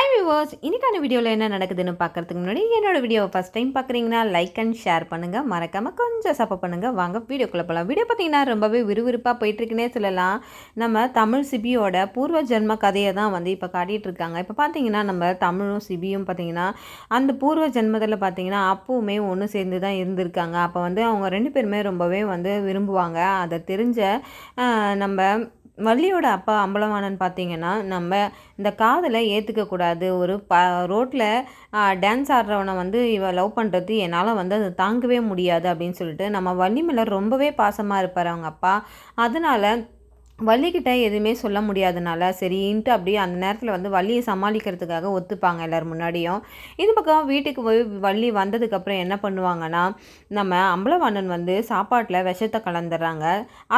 Hi viewers இன்றைக்கான வீடியோவில் என்ன நடக்குதுன்னு பார்க்கறதுக்கு முன்னாடி என்னோடய வீடியோவை ஃபஸ்ட் டைம் பார்க்குறீங்கன்னா லைக் அண்ட் ஷேர் பண்ணுங்கள் மறக்காமல் கொஞ்சம் சப்போர்ட் பண்ணுங்கள் வாங்க வீடியோக்குள்ளே போகலாம் வீடியோ பார்த்தீங்கன்னா ரொம்பவே விறுவிறுப்பாக போயிட்டுருக்குன்னே சொல்லலாம். நம்ம தமிழ் சிபியோட பூர்வ ஜென்ம கதையை தான் வந்து இப்போ காட்டிகிட்ருக்காங்க இப்போ பார்த்தீங்கன்னா நம்ம தமிழும் சிபியும் பார்த்தீங்கன்னா அந்த பூர்வ ஜென்மத்தில் பார்த்தீங்கன்னா அப்பவுமே ஒன்று சேர்ந்து தான் இருந்திருக்காங்க. அப்போ வந்து அவங்க ரெண்டு பேருமே ரொம்பவே வந்து விரும்புவாங்க. அதை தெரிஞ்ச நம்ம வள்ளியோட அப்பா அம்பலவாணன் பார்த்தீங்கன்னா நம்ம இந்த காதலை ஏற்றுக்கக்கூடாது ஒரு ப ரோட்டில் டான்ஸ் ஆடுறவனை வந்து இவ லவ் பண்ணுறது என்னால் வந்து அது தாங்கவே முடியாது அப்படின்னு சொல்லிட்டு நம்ம வள்ளி மேலே ரொம்பவே பாசமாக இருப்பார் அவங்க அப்பா. அதனால வள்ளிக்கிட்ட எதுவுமே சொல்ல முடியாதனால சரின்ட்டு அப்படியே அந்த நேரத்தில் வந்து வள்ளியை சமாளிக்கிறதுக்காக ஒத்துப்பாங்க எல்லோரும் முன்னாடியும். இது பக்கம் வீட்டுக்கு போய் வள்ளி வந்ததுக்கப்புறம் என்ன பண்ணுவாங்கன்னா நம்ம அம்பலவாணன் வந்து சாப்பாட்டில் விஷத்தை கலந்துடுறாங்க.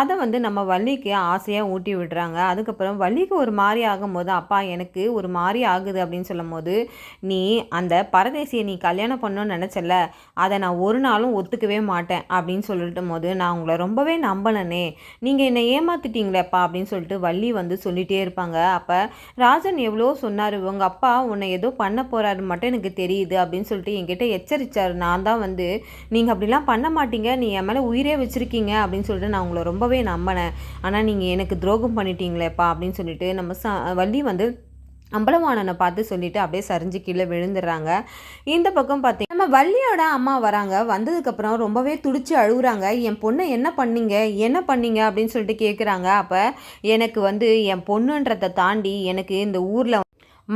அதை வந்து நம்ம வள்ளிக்கு ஆசையாக ஊட்டி விடுறாங்க. அதுக்கப்புறம் வள்ளிக்கு ஒரு மாதிரி ஆகும்போது அப்பா எனக்கு ஒரு மாதிரி ஆகுது அப்படின்னு சொல்லும்போது நீ அந்த பரதேசியை நீ கல்யாணம் பண்ணணும்னு நினச்சல அதை நான் ஒரு நாளும் ஒத்துக்கவே மாட்டேன் அப்படின்னு சொல்லிட்டும் போது நான் உங்களை ரொம்பவே நம்பினனே நீங்கள் என்னை ஏமாத்திட்டீங்களேப்பா அப்படின்னு சொல்லிட்டு வள்ளி வந்து சொல்லிகிட்டே இருப்பாங்க. அப்போ ராஜன் எவ்வளோ சொன்னார் உங்கள் அப்பா உன்னை ஏதோ பண்ண போகிறாரு மட்டும் எனக்கு தெரியுது அப்படின்னு சொல்லிட்டு என்கிட்ட எச்சரித்தார் நான் தான் வந்து நீங்கள் அப்படிலாம் பண்ண மாட்டீங்க நீ என் மேலே உயிரே வச்சுருக்கீங்க அப்படின்னு சொல்லிட்டு நான் உங்களை ரொம்பவே நம்பினேன். ஆனால் நீங்கள் எனக்கு துரோகம் பண்ணிட்டீங்களேப்பா அப்படின்னு சொல்லிட்டு நம்ம ச வள்ளி வந்து அம்பலவாணனை பார்த்து சொல்லிட்டு அப்படியே சரிஞ்சு கீழே விழுந்துடுறாங்க. இந்த பக்கம் பார்த்தீங்கன்னா நம்ம வள்ளியோட அம்மா வராங்க. வந்ததுக்கப்புறம் ரொம்பவே துடிச்சு அழுகுறாங்க. என் பொண்ணை என்ன பண்ணீங்க? என்ன பண்ணீங்க? அப்படின்னு சொல்லிட்டு கேட்குறாங்க அப்போ எனக்கு வந்து என் பொண்ணுன்றதை தாண்டி எனக்கு இந்த ஊரில்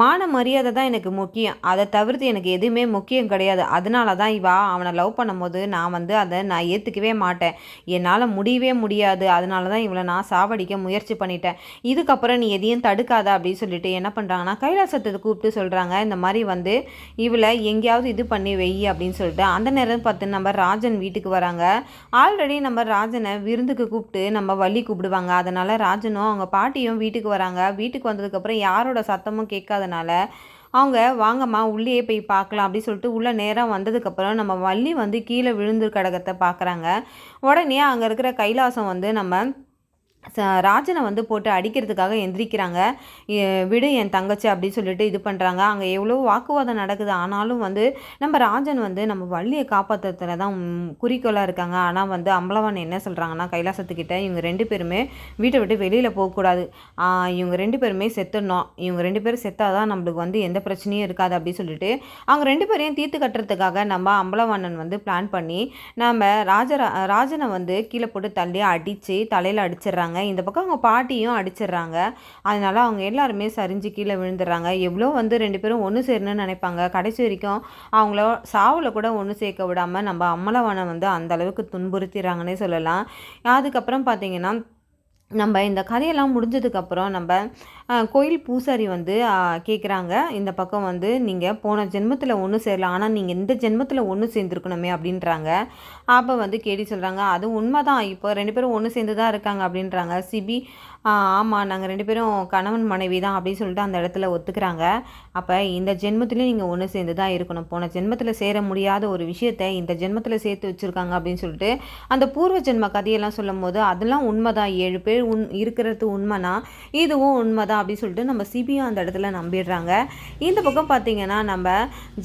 மான மரியாதை தான் எனக்கு முக்கியம். அதை தவிர்த்து எனக்கு எதுவுமே முக்கியம் கிடையாது. அதனால தான் இவா அவனை லவ் பண்ணும்போது நான் வந்து அதை நான் ஏற்றுக்கவே மாட்டேன். என்னால் முடியவே முடியாது. அதனால தான் இவளை நான் சாவடிக்க முயற்சி பண்ணிட்டேன். இதுக்கப்புறம் நீ எதையும் தடுக்காத அப்படின்னு சொல்லிட்டு என்ன பண்ணுறாங்கன்னா கைலாசத்தை கூப்பிட்டு சொல்கிறாங்க இந்த மாதிரி வந்து இவளை எங்கேயாவது இது பண்ணி வெய் அப்படின்னு சொல்லிட்டு. அந்த நேரம் பார்த்து நம்ம ராஜன் வீட்டுக்கு வராங்க. ஆல்ரெடி நம்ம ராஜனை விருந்துக்கு கூப்பிட்டு நம்ம வள்ளி கூப்பிடுவாங்க. அதனால் ராஜனும் அவங்க பாட்டியும் வீட்டுக்கு வராங்க. வீட்டுக்கு வந்ததுக்கப்புறம் யாரோட சத்தமும் கேட்காதனால அவங்க வாங்கம்மா உள்ளே போய் பார்க்கலாம் அப்படின்னு சொல்லிட்டு உள்ளே நேராக வந்ததுக்கப்புறம் நம்ம வள்ளி வந்து கீழே விழுந்து கடகத்தை பார்க்குறாங்க உடனே அங்கே இருக்கிற கைலாசம் வந்து நம்ம ராஜனை வந்து போட்டு அடிக்கிறதுக்காக எந்திரிக்கிறாங்க. விடு என் தங்கச்சி அப்படின்னு சொல்லிட்டு இது பண்ணுறாங்க அங்கே எவ்வளோ வாக்குவாதம் நடக்குது. ஆனாலும் வந்து நம்ம ராஜன் வந்து நம்ம வள்ளியை காப்பாற்றுறதுல தான் குறிக்கோளாக இருக்காங்க. ஆனால் வந்து அம்பலவான் என்ன சொல்கிறாங்கன்னா கைலாசத்துக்கிட்ட இவங்க ரெண்டு பேருமே வீட்டை விட்டு வெளியில் போகக்கூடாது. இவங்க ரெண்டு பேருமே செத்துடணும். இவங்க ரெண்டு பேரும் செத்தாதான் தான் நம்மளுக்கு வந்து எந்த பிரச்சனையும் இருக்காது அப்படின்னு சொல்லிட்டு அவங்க ரெண்டு பேரையும் தீர்த்து கட்டுறதுக்காக நம்ம அம்பலவாணன் வந்து பிளான் பண்ணி நம்ம ராஜ ராஜனை வந்து கீழே போட்டு தள்ளி அடித்து தலையில் அடிச்சிடுறாங்க. இந்த பக்கம் அவங்க பாட்டியும் அடிச்சிடுறாங்க. அதனால் அவங்க எல்லாருமே சரிஞ்சு கீழே விழுந்துடுறாங்க. எவ்வளோ வந்து ரெண்டு பேரும் ஒன்று சேரணும்னு நினைப்பாங்க. கடைசி வரைக்கும் அவங்கள சாவில் கூட ஒன்று சேர்க்க விடாமல் நம்ம அம்மலவனை வந்து அந்த அளவுக்கு துன்புறுத்திடுறாங்கன்னே சொல்லலாம். அதுக்கப்புறம் பார்த்தீங்கன்னா நம்ம இந்த கதையெல்லாம் முடிஞ்சதுக்கப்புறம் நம்ம கோயில் பூசாரி வந்து கேட்குறாங்க இந்த பக்கம் வந்து நீங்கள் போன ஜென்மத்தில் ஒன்று சேரலாம் ஆனால் நீங்கள் இந்த ஜென்மத்தில் ஒன்று சேர்ந்துருக்கணுமே அப்படின்றாங்க. அப்போ வந்து கேடி சொல்கிறாங்க அது உண்மைதான் இப்போ ரெண்டு பேரும் ஒன்று சேர்ந்து தான் இருக்காங்க அப்படின்றாங்க. சிபி ஆமாம் நாங்கள் ரெண்டு பேரும் கணவன் மனைவி தான் அப்படின்னு சொல்லிட்டு அந்த இடத்துல ஒத்துக்கிறாங்க. அப்போ இந்த ஜென்மத்திலையும் நீங்கள் ஒன்று சேர்ந்து தான் இருக்கணும். போன ஜென்மத்தில் சேர முடியாத ஒரு விஷயத்தை இந்த ஜென்மத்தில் சேர்த்து வச்சுருக்காங்க அப்படின்னு சொல்லிட்டு அந்த பூர்வ ஜென்ம கதையெல்லாம் சொல்லும் போது அதெல்லாம் உண்மைதான். ஏழு பேர் உண் இருக்கிறது உண்மைனா இதுவும் உண்மை தான் அப்படின்னு சொல்லிட்டு நம்ம சிபியும் அந்த இடத்துல நம்பிடுறாங்க. இந்த பக்கம் பார்த்தீங்கன்னா நம்ம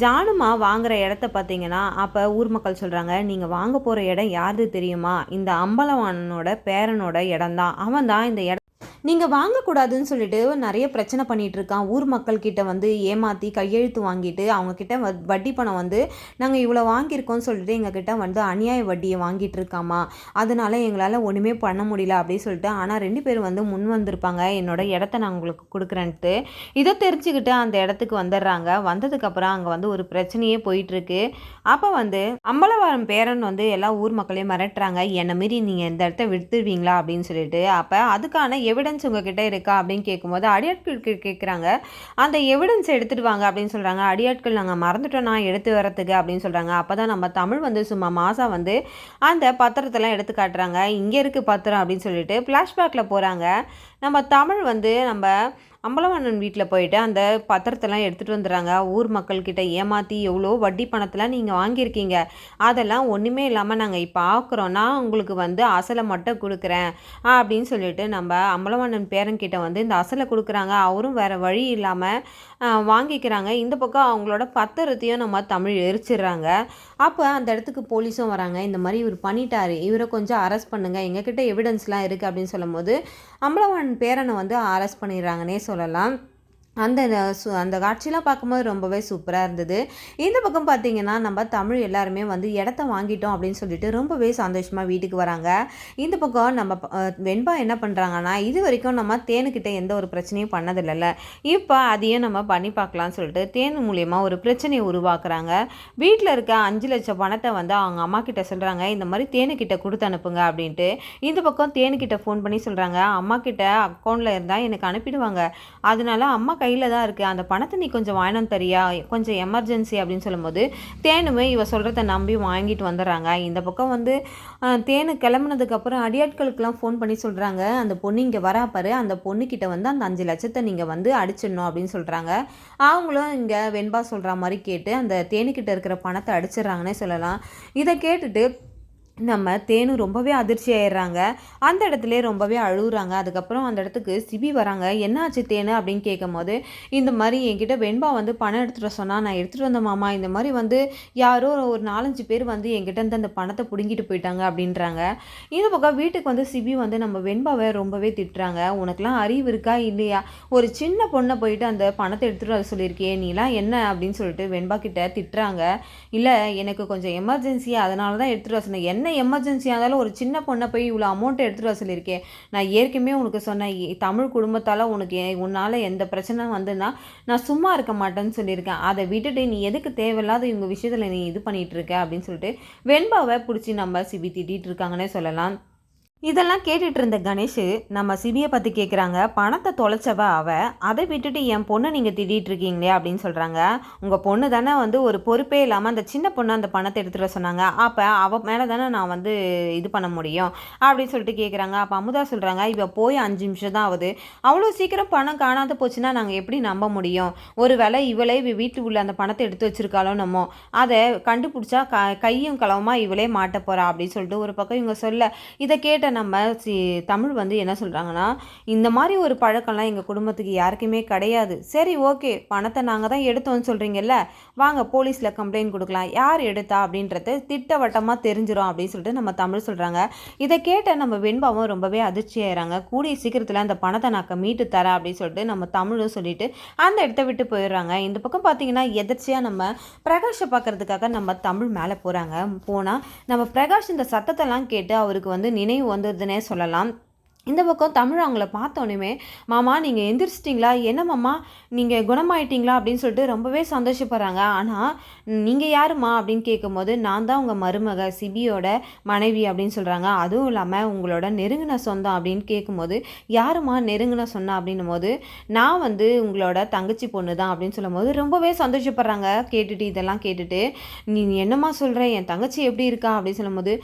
ஜானுமா வாங்குகிற இடத்த பார்த்தீங்கன்னா அப்போ ஊர் மக்கள் சொல்கிறாங்க நீங்கள் வாங்க போகிற இடம் யாருது தெரியுமா? இந்த அம்பலவாணனோட பேரனோட இடம் தான் அவன் தான் இந்த இடம் நீங்கள் வாங்கக்கூடாதுன்னு சொல்லிட்டு நிறைய பிரச்சனை பண்ணிகிட்டு இருக்கான் ஊர் மக்கள் கிட்ட வந்து ஏமாற்றி கையெழுத்து வாங்கிட்டு அவங்கக்கிட்ட வ- வட்டி பணம் வந்து நாங்கள் இவ்வளோ வாங்கியிருக்கோம்னு சொல்லிட்டு எங்கள் கிட்ட வந்து அநியாய வட்டியை வாங்கிட்டு இருக்காமா அதனால எங்களால் ஒன்றுமே பண்ண முடியல அப்படின்னு சொல்லிட்டு ஆனால் ரெண்டு பேரும் வந்து முன் வந்திருப்பாங்க. என்னோட இடத்த நான் உங்களுக்கு கொடுக்குறேன்ட்டு. இதை தெரிஞ்சுக்கிட்டு அந்த இடத்துக்கு வந்துடுறாங்க. வந்ததுக்கப்புறம் அங்கே வந்து ஒரு பிரச்சனையே போயிட்டுருக்கு. அப்போ வந்து அம்பலவாரம் பேரன் வந்து எல்லா ஊர் மக்களையும் மிரட்டுறாங்க. என்னை மீறி நீங்கள் இந்த இடத்த விடுத்துருவீங்களா அப்படின்னு சொல்லிட்டு. அப்போ அதுக்கான எவிடன்ஸ் உங்ககிட்ட இருக்கா அப்படின்னு கேட்கும்போது அடியாட்களுக்கு கேட்குறாங்க அந்த எவிடன்ஸ் எடுத்துட்டு வாங்க அப்படின்னு சொல்கிறாங்க அடியாட்கள் நாங்கள் மறந்துட்டோம் நான் எடுத்து வரத்துக்கு அப்படின்னு சொல்கிறாங்க அப்போ தான் நம்ம தமிழ் வந்து சும்மா மாசா வந்து அந்த பத்திரத்தெல்லாம் எடுத்து காட்டுறாங்க. இங்கே இருக்குது பத்திரம் அப்படின்னு சொல்லிட்டு ஃப்ளாஷ்பேக்கில் போகிறாங்க நம்ம தமிழ் வந்து நம்ம அம்பலவண்ணன் வீட்டில் போயிட்டு அந்த பத்திரத்தெல்லாம் எடுத்துகிட்டு வந்துடுறாங்க. ஊர் மக்கள்கிட்ட ஏமாற்றி எவ்வளோ வட்டி பணத்தெல்லாம் நீங்கள் வாங்கியிருக்கீங்க? அதெல்லாம் ஒன்றுமே இல்லாமல் நாங்கள் இப்போ ஆக்குறோம். நான் உங்களுக்கு வந்து அசலை மட்டும் கொடுக்குறேன். அப்படின்னு சொல்லிட்டு நம்ம அம்பலவண்ணன் பேரன்கிட்ட வந்து இந்த அசலை கொடுக்குறாங்க. அவரும் வேறு வழி இல்லாமல் வாங்கிக்கிறாங்க. இந்த பக்கம் அவங்களோட பத்திரத்தையும் நம்ம தமிழ் எரிச்சிடுறாங்க. அப்போ அந்த இடத்துக்கு போலீஸும் வராங்க. இந்த மாதிரி இவர் பண்ணிட்டாரு. இவரை கொஞ்சம் அரெஸ்ட் பண்ணுங்கள் எங்ககிட்ட எவிடன்ஸ்லாம் இருக்குது அப்படின்னு சொல்லும்போது அம்பலவாணன் பேரனை வந்து அரெஸ்ட் பண்ணிடுறாங்கன்னே சொல்லலாம். அந்த சு அந்த காட்சியெலாம் பார்க்கும்போது ரொம்பவே சூப்பராக இருந்தது. இந்த பக்கம் பார்த்தீங்கன்னா நம்ம தமிழ் எல்லாருமே வந்து இடத்த வாங்கிட்டோம் அப்படின்னு சொல்லிட்டு ரொம்பவே சந்தோஷமாக வீட்டுக்கு வராங்க. இந்த பக்கம் நம்ம வெண்பா என்ன பண்ணுறாங்கன்னா இது வரைக்கும் நம்ம தேனுக்கிட்ட எந்த ஒரு பிரச்சனையும் பண்ணதில்லைல்ல. இப்போ அதையும் நம்ம பண்ணி பார்க்கலாம்னு சொல்லிட்டு தேன் மூலியமாக ஒரு பிரச்சனையை உருவாக்குறாங்க. வீட்டில் இருக்க அஞ்சு லட்சம் பணத்தை வந்து அவங்க அம்மா கிட்ட சொல்கிறாங்க இந்த மாதிரி தேனுக்கிட்ட கொடுத்து அனுப்புங்க அப்படின்ட்டு. இந்த பக்கம் தேனுக்கிட்ட ஃபோன் பண்ணி சொல்கிறாங்க அம்மா கிட்ட அக்கௌண்ட்டில் இருந்தால் எனக்கு அனுப்பிடுவாங்க. அதனால அம்மா கையில் தான் இருக்குது அந்த பணத்தை நீ கொஞ்சம் வாங்கினு தரியா? கொஞ்சம் எமர்ஜென்சி அப்படின்னு சொல்லும்போது தேனுமே இவ சொல்கிறத நம்பி வாங்கிட்டு வந்துடுறாங்க. இந்த பக்கம் வந்து தேனு கிளம்புனதுக்கப்புறம் அடியாட்களுக்கெல்லாம் ஃபோன் பண்ணி சொல்கிறாங்க அந்த பொண்ணு இங்கே வராப்பாரு அந்த பொண்ணுக்கிட்ட வந்து அந்த அஞ்சு லட்சத்தை நீங்கள் வந்து அடிச்சிடணும் அப்படின்னு சொல்கிறாங்க அவங்களும் இங்கே வெண்பா சொல்கிற மாதிரி கேட்டு அந்த தேனுக்கிட்ட இருக்கிற பணத்தை அடிச்சிடுறாங்கன்னே சொல்லலாம். இதை கேட்டுட்டு நம்ம தேனு ரொம்பவே அதிர்ச்சி ஆயிடுறாங்க. அந்த இடத்துல ரொம்பவே அழுகுறாங்க. அதுக்கப்புறம் அந்த இடத்துக்கு சிபி வராங்க. என்னாச்சு தேனு? அப்படின்னு கேட்கும் போது இந்த மாதிரி என்கிட்ட வெண்பா வந்து பணம் எடுத்துகிட்டு சொன்னால் நான் எடுத்துகிட்டு வந்த மாமா. இந்த மாதிரி வந்து யாரோ ஒரு நாலஞ்சு பேர் வந்து என்கிட்ட இருந்து அந்த பணத்தை பிடுங்கிட்டு போயிட்டாங்க. அப்படின்றாங்க. இந்த பக்கம் வீட்டுக்கு வந்து சிபி வந்து நம்ம வெண்பாவை ரொம்பவே திட்டுறாங்க. உனக்குலாம் அறிவு இருக்கா? இல்லையா? ஒரு சின்ன பொண்ணை போயிட்டு அந்த பணத்தை எடுத்துகிட்டு வர சொல்லியிருக்கியே. நீலாம் என்ன? அப்படின்னு சொல்லிட்டு வெண்பா கிட்ட திட்டுறாங்க. இல்லை எனக்கு கொஞ்சம் எமர்ஜென்சி அதனால தான் எடுத்துகிட்டு வர சொன்னேன். என்ன எமர்ஜென்சியாக இருந்தாலும் ஒரு சின்ன பொண்ணை போய் இவ்வளோ அமௌண்ட்டை எடுத்துகிட்டு வர சொல்லியிருக்கேன் நான் ஏற்கனவே உனக்கு சொன்னேன் தமிழ் குடும்பத்தால் உனக்கு உன்னால் எந்த பிரச்சனை வந்துன்னா நான் சும்மா இருக்க மாட்டேன்னு சொல்லியிருக்கேன். அதை விட்டுட்டு நீ எதுக்கு தேவையில்லாத இவங்க விஷயத்தில் நீ இது பண்ணிகிட்டு இருக்க அப்படின்னு சொல்லிட்டு வெண்பாவை பிடிச்சி நம்ம சிபி திட்டிகிட்டு இருக்காங்கன்னே சொல்லலாம். இதெல்லாம் கேட்டுட்டு இருந்த கணேஷ் நம்ம சிபியை பற்றி கேட்குறாங்க பணத்தை தொலைச்சவ அவ? அதை விட்டுட்டு என் பொண்ணை நீங்கள் திட்டிகிட்டு இருக்கீங்களே அப்படின்னு சொல்கிறாங்க உங்கள் பொண்ணு தானே வந்து ஒரு பொறுப்பே இல்லாமல் அந்த சின்ன பொண்ணு அந்த பணத்தை எடுத்துகிட்டு சொன்னாங்க. அப்போ அவள் மேலே தானே நான் வந்து இது பண்ண முடியும்? அப்படின்னு சொல்லிட்டு கேட்குறாங்க அப்போ அமுதா சொல்கிறாங்க இப்போ போய் அஞ்சு நிமிஷம் தான் ஆகுது. அவ்வளோ சீக்கிரம் பணம் காணாத போச்சுன்னா நாங்கள் எப்படி நம்ப முடியும்? ஒரு வேளை இவளே வீட்டு உள்ள அந்த பணத்தை எடுத்து வச்சிருக்காளோ நம்ம அதை கண்டுபிடிச்சா க கையும் களவமாக இவளே மாட்ட போகிறா அப்படின்னு சொல்லிட்டு ஒரு பக்கம் இவங்க சொல்ல இதை கேட்ட நம்ம சி தமிழ் வந்து என்ன சொல்கிறாங்கன்னா இந்த மாதிரி ஒரு பழக்கம்லாம் எங்கள் குடும்பத்துக்கு யாருக்குமே கிடையாது. சரி ஓகே பணத்தை நாங்கள் தான் எடுத்தோம்னு சொல்கிறீங்கல்ல வாங்க போலீஸில் கம்ப்ளைண்ட் கொடுக்கலாம். யார் எடுத்தா அப்படின்றத திட்டவட்டமாக தெரிஞ்சிடும் அப்படின்னு சொல்லிட்டு நம்ம தமிழ் சொல்கிறாங்க இதை கேட்ட நம்ம வெண்பாவும் ரொம்பவே அதிர்ச்சி ஆகிறாங்க கூடிய சீக்கிரத்தில் அந்த பணத்தை நான் மீட்டு தரேன் அப்படின்னு சொல்லிட்டு நம்ம தமிழும் சொல்லிட்டு அந்த இடத்த விட்டு போயிடுறாங்க. இந்த பக்கம் பார்த்தீங்கன்னா எதிர்ச்சியாக நம்ம பிரகாஷை பார்க்கறதுக்காக நம்ம தமிழ் மேலே போகிறாங்க போனால் நம்ம பிரகாஷ் இந்த சத்தத்தெல்லாம் கேட்டு அவருக்கு வந்து நினைவு வந்து வந்துடுதுன்னே சொல்லலாம். இந்த பக்கம் தமிழ் அவங்கள பார்த்தோன்னே மாமா நீங்கள் எந்திரிச்சிட்டிங்களா? என்ன மாமா? நீங்கள் குணமாயிட்டீங்களா? அப்படின்னு சொல்லிட்டு ரொம்பவே சந்தோஷப்படுறாங்க. ஆனால் நீங்கள் யாருமா அப்படின்னு கேட்கும்போது நான் தான் உங்கள் மருமக சிபியோட மனைவி அப்படின்னு சொல்கிறாங்க அதுவும் இல்லாமல் உங்களோட நெருங்கின சொந்தம் அப்படின்னு கேட்கும்போது யாருமா நெருங்கின சொன்னா அப்படின்னும் போது நான் வந்து உங்களோட தங்கச்சி பொண்ணு தான் அப்படின்னு சொல்லும் போது ரொம்பவே சந்தோஷப்படுறாங்க. கேட்டுட்டு இதெல்லாம் கேட்டுட்டு நீ என்னம்மா சொல்கிற என் தங்கச்சி எப்படி இருக்கா? அப்படின்னு சொல்லும்போது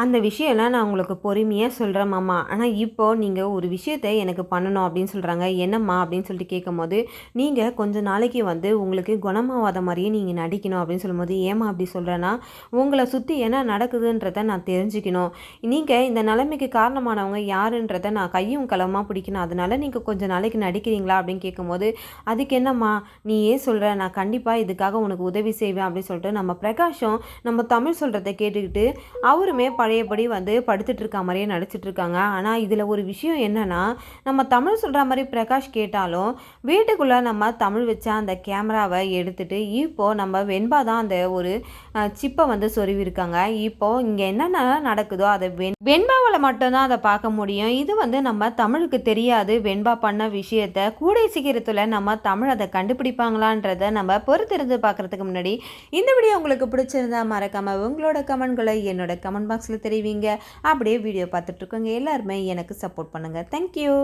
அந்த விஷயம்லாம் நான் உங்களுக்கு பொறுமையாக சொல்கிறேன் மாமா. ஆனால் இப்போது நீங்கள் ஒரு விஷயத்த எனக்கு பண்ணணும் அப்படின்னு சொல்கிறாங்க என்னம்மா அப்படின்னு சொல்லிட்டு கேட்கும்போது நீங்கள் கொஞ்ச நாளைக்கு வந்து உங்களுக்கு குணமாவாத மாதிரியே நீங்கள் நடிக்கணும் அப்படின்னு சொல்லும்போது ஏமா அப்படி சொல்கிறேன்னா உங்களை சுற்றி என்ன நடக்குதுன்றத நான் தெரிஞ்சுக்கணும். நீங்கள் இந்த நிலைமைக்கு காரணமானவங்க யாருன்றத நான் கையும் களமாக பிடிக்கணும். அதனால நீங்கள் கொஞ்சம் நாளைக்கு நடிக்கிறீங்களா அப்படின்னு கேட்கும்போது அதுக்கு என்னம்மா நீ ஏன் சொல்கிற நான் கண்டிப்பாக இதுக்காக உனக்கு உதவி செய்வேன் அப்படின்னு சொல்லிட்டு நம்ம பிரகாஷம் நம்ம தமிழ் சொல்கிறத கேட்டுக்கிட்டு அவருமே பழையபடி வந்து படுத்துட்டு இருக்க மாதிரியே நடிச்சிட்டு இருக்காங்க ஆனால் இதில் ஒரு விஷயம் என்னென்னா நம்ம தமிழ் சொல்கிற மாதிரி பிரகாஷ் கேட்டாலும் வீட்டுக்குள்ளே நம்ம தமிழ் வச்ச அந்த கேமராவை எடுத்துகிட்டு இப்போது நம்ம வெண்பா தான் அந்த ஒரு சிப்பை வந்து சொருவிருக்காங்க. இப்போது இங்கே என்னென்ன நடக்குதோ அதை வெண் வெண்பாவில் மட்டும்தான் அதை பார்க்க முடியும். இது வந்து நம்ம தமிழுக்கு தெரியாது. வெண்பா பண்ண விஷயத்த கூடை சீக்கிரத்தில் நம்ம தமிழ் அதை கண்டுபிடிப்பாங்களான்றத நம்ம பொறுத்திருந்து பார்க்குறதுக்கு முன்னாடி இந்த வீடியோ உங்களுக்கு பிடிச்சிருந்தா மறக்காமல் உங்களோட கமெண்ட்களை என்னோட கமெண்ட் பாக்ஸில் தெரிவிங்க. அப்படியே வீடியோ பார்த்துட்ருக்கோங்க எல்லாருமே எனக்கு சப்போர்ட் பண்ணுங்கள் தேங்க்யூ